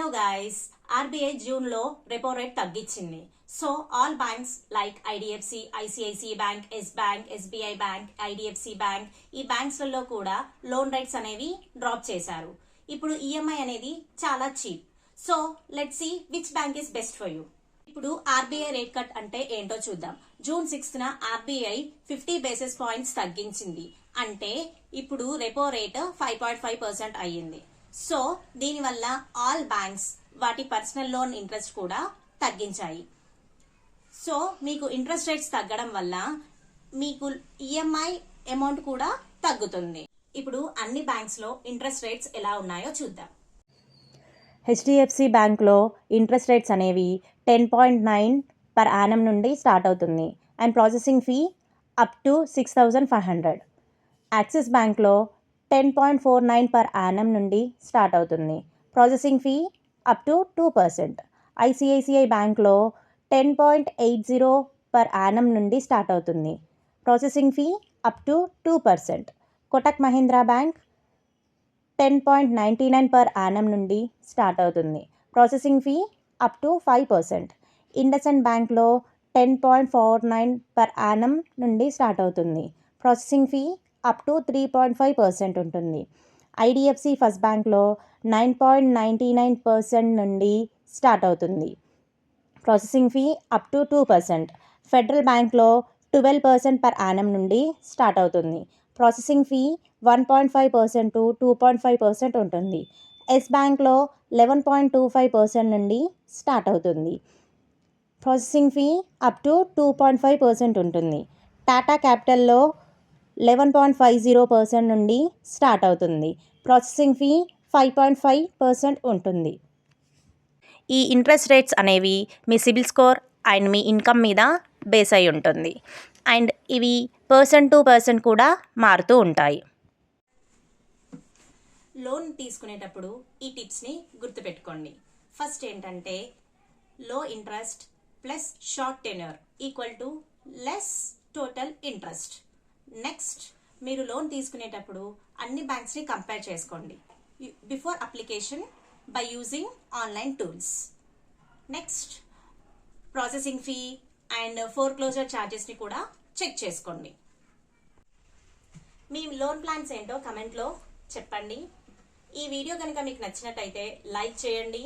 Hello guys RBI జూన్లో repo rate తగ్గించింది. So all banks like IDFC ICICI bank Yes bank SBI bank IDFC bank ఈ బ్యాంక్స్లలో కూడా loan rates అనేవి drop చేశారు. ఇప్పుడు ఈఎంఐ అనేది చాలా cheap so let see which bank is best for you ఇప్పుడు ఆర్బీఐ రేట్ కట్ అంటే ఏంటో చూద్దాం. జూన్ సిక్స్త్ న ఆర్బీఐ ఫిఫ్టీ బేసిస్ పాయింట్స్ తగ్గించింది. అంటే ఇప్పుడు repo rate five point five percent అయ్యింది. సో దీనివల్ల ఆల్ బ్యాంక్స్ వాటి పర్సనల్ లోన్ ఇంట్రెస్ట్ కూడా తగ్గించాయి. సో మీకు ఇంట్రెస్ట్ రేట్స్ తగ్గడం వల్ల మీకు ఈఎంఐ అమౌంట్ కూడా తగ్గుతుంది. ఇప్పుడు అన్ని బ్యాంక్స్లో ఇంట్రెస్ట్ రేట్స్ ఎలా ఉన్నాయో చూద్దాం. హెచ్డిఎఫ్సి బ్యాంక్లో ఇంట్రెస్ట్ రేట్స్ అనేవి ten point nine per annum నుండి స్టార్ట్ అవుతుంది. And processing fee up to six thousand five hundred. Axis బ్యాంక్లో ten point four nine per annum నుండి స్టార్ట్ అవుతుంది. Processing fee up to two percent ICICI బ్యాంక్లో ten point eight zero per annum నుండి start అవుతుంది. Processing fee up to two percent Kotak Mahindra bank ten point ninety nine per annum నుండి start అవుతుంది. Processing fee up to five percent IndusInd బ్యాంక్లో ten point four nine per annum నుండి start అవుతుంది. Processing fee up to three point five percent ఉంటుంది. IDFC first బ్యాంక్లో nine point ninety nine percent నుండి start అవుతుంది. Processing fee up to two percent. Federal బ్యాంక్లో twelve percent per annum నుండి start అవుతుంది. Processing fee one point five percent to two point five percent ఉంటుంది. Yes బ్యాంక్లో eleven point two five percent నుండి start అవుతుంది. Processing fee up to two point five percent ఉంటుంది. Tata క్యాపిటల్లో eleven point five zero percent నుండి start అవుతుంది. Processing fee five point five percent ఉంటుంది. ఈ interest rates అనేవి మీ సిబిల్ స్కోర్ అండ్ మీ ఇన్కమ్ మీద బేస్ అయి ఉంటుంది. అండ్ ఇవి పర్సన్ టు పర్సన్ కూడా మారుతూ ఉంటాయి. లోన్ తీసుకునేటప్పుడు ఈ టిప్స్ని గుర్తుపెట్టుకోండి. ఫస్ట్ ఏంటంటే low interest plus short tenure equal to less total interest. Next మీరు లోన్ తీసుకునేటప్పుడు అన్ని బ్యాంక్స్ని కంపేర్ చేసుకోండి. Before application by using online tools next processing fee and foreclosure ఛార్జెస్ని కూడా చెక్ చేసుకోండి. మీ లోన్ ప్లాన్స్ ఏంటో కమెంట్లో చెప్పండి. ఈ వీడియో కనుక మీకు నచ్చినట్టయితే లైక్ చేయండి.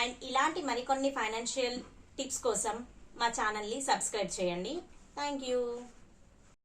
అండ్ ఇలాంటి మరికొన్ని ఫైనాన్షియల్ టిప్స్ కోసం మా ఛానల్ని సబ్స్క్రైబ్ చేయండి. Thank you